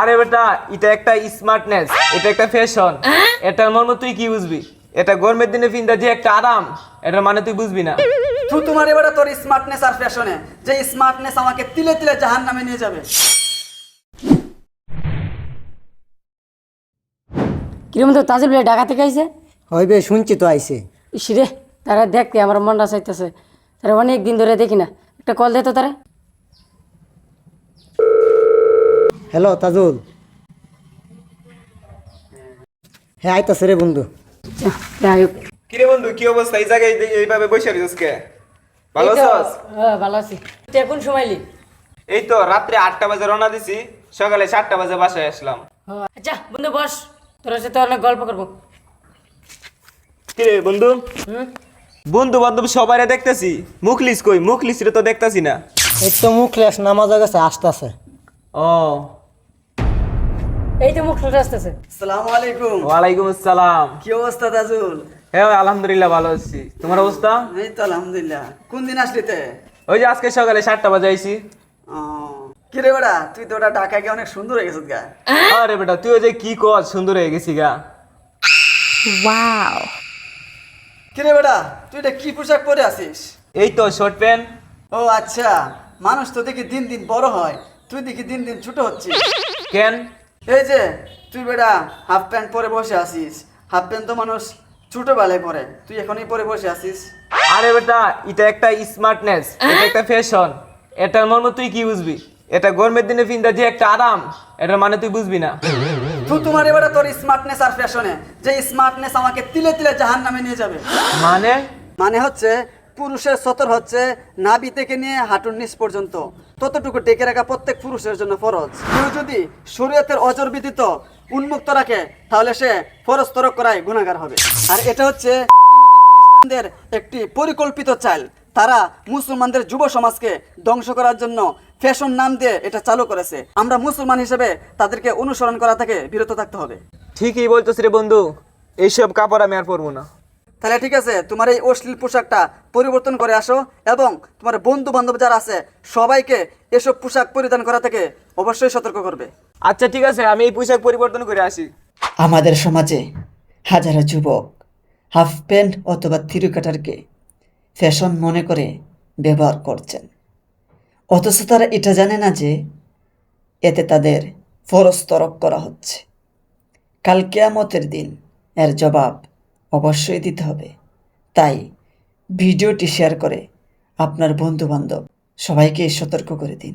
আরে বেটা এটা একটা স্মার্টনেস এটা একটা ফ্যাশন এটার মর্ম তুই কি বুঝবি? এটা গরমের দিনে পিন্দা যে একটা আরাম এটার মানে তুই বুঝবি না। তুই তোমার এবারে তোর স্মার্টনেস আর ফ্যাশনে যে স্মার্টনেস আমাকে তিলে তিলে জাহান নামে নিয়ে যাবে। কিরম তো তাজুল ভাই ঢাকা থেকে আইছে? হইবে শুনছি তো আইছে। ইসিরে তারা দেখতে আমার মনটা চাইতেছে। তারা অনেক দিন ধরে দেখি না। একটা কল দে তো তারা। হ্যালো তাজুল হ্যাঁ আইতাছে রে বন্ধু। যাই হোক। কিরে বন্ধু কি অবস্থা? এই জায়গায় এইভাবে বসে রয়েছিস কে ভালো আছিস? হ্যাঁ, ভালো আছি। তুই কোন সময় লি এই তো রাত্রে আটটা বাজে রওনা দিছি। সকালে সাতটা বাজে বাসায় আসলাম। আচ্ছা বন্ধু বস। তোর সাথে অনেক গল্প করব। কিরে বন্ধু? হুম? বন্ধু বান্ধব সবাই দেখতেছি। মুখলিস কই? মুখলিস রে তো দেখতাছি না। এই তো মুখ লেস নামাজ গেছে আসতেছে। ও এই তো মুখ ফুটে আসতেছে। আসসালামু আলাইকুম। ওয়ালাইকুম আসসালাম। কি অবস্থা তাজুল? হ্যাঁ আলহামদুলিল্লাহ ভালো আছি। তোমার অবস্থা? এই তো আলহামদুলিল্লাহ। কোন দিন আসলি তে? ওই যে আজকে সকালে সাতটা বাজে আইছি। ও, কি রে বেড়া তুই তো ওটা ঢাকা গিয়ে অনেক সুন্দর হয়ে গেছিস গা। আরে বেটা তুই ওই যে কি কর সুন্দর হয়ে গেছি গা। কি রে বেড়া তুই এটা কি পোশাক পরে আছিস? এই তো শর্ট প্যান্ট ও আচ্ছা। মানুষ তো দেখি দিন দিন বড় হয়। তুই দেখি দিন দিন ছোট হচ্ছিস। কেন? এই যে তুই বেটা হাফ প্যান্ট পরে বসে আছিস। হাফ প্যান্ট তো মানুষ ছোটবেলায় পরে। তুই এখনই পরে বসে আছিস। আরে বেটা এটা একটা স্মার্টনেস এটা একটা ফ্যাশন এটার মর্ম তুই কি বুঝবি? এটা গরমের দিনে পিন্দা যে একটা আরাম এটার মানে তুই বুঝবি না। তুই তোমার এবারে তোর স্মার্টনেস আর ফ্যাশনে যে স্মার্টনেস আমাকে তিলে তিলে জাহান নামে নিয়ে যাবে। মানে? মানে হচ্ছে পুরুষের সতর হচ্ছে নাভি থেকে নিয়ে হাঁটুর নিচ পর্যন্ত। ততটুকু ডেকে রাখা প্রত্যেক পুরুষের জন্য ফরজ। কেউ যদি শরীয়তের অজর বিদিত উন্মুক্ত রাখে, তাহলে সে ফরজ তরক করায় গুণাগার হবে। আর এটা হচ্ছে খ্রিস্টানদের একটি পরিকল্পিত চাল। তারা মুসলমানদের যুব সমাজকে ধ্বংস করার জন্য ফ্যাশন নাম দিয়ে এটা চালু করেছে। আমরা মুসলমান হিসেবে তাদেরকে অনুসরণ করা থেকে বিরত থাকতে হবে। ঠিকই বলতো রে বন্ধু, এইসব কাপড় আমি আর পরবো না। তাহলে ঠিক আছে তোমার এই অশ্লীল পোশাকটা পরিবর্তন করে আসো এবং তোমার বন্ধু বান্ধব যারা আছে সবাইকে এসব পোশাক পরিধান করা থেকে অবশ্যই সতর্ক করবে। আচ্ছা ঠিক আছে আমি এই পোশাক পরিবর্তন করে আসি। আমাদের সমাজে হাজারো যুবক হাফ প্যান্ট অথবা থিরুকাটারকে ফ্যাশন মনে করে ব্যবহার করছেন। অথচ তারা এটা জানে না যে এতে তাদের ফরজ তরক করা হচ্ছে। কাল কেয়ামতের দিন এর জবাব অবশ্যই দিতে হবে। তাই ভিডিওটি শেয়ার করে আপনার বন্ধুবান্ধব সবাইকে সতর্ক করে দিন।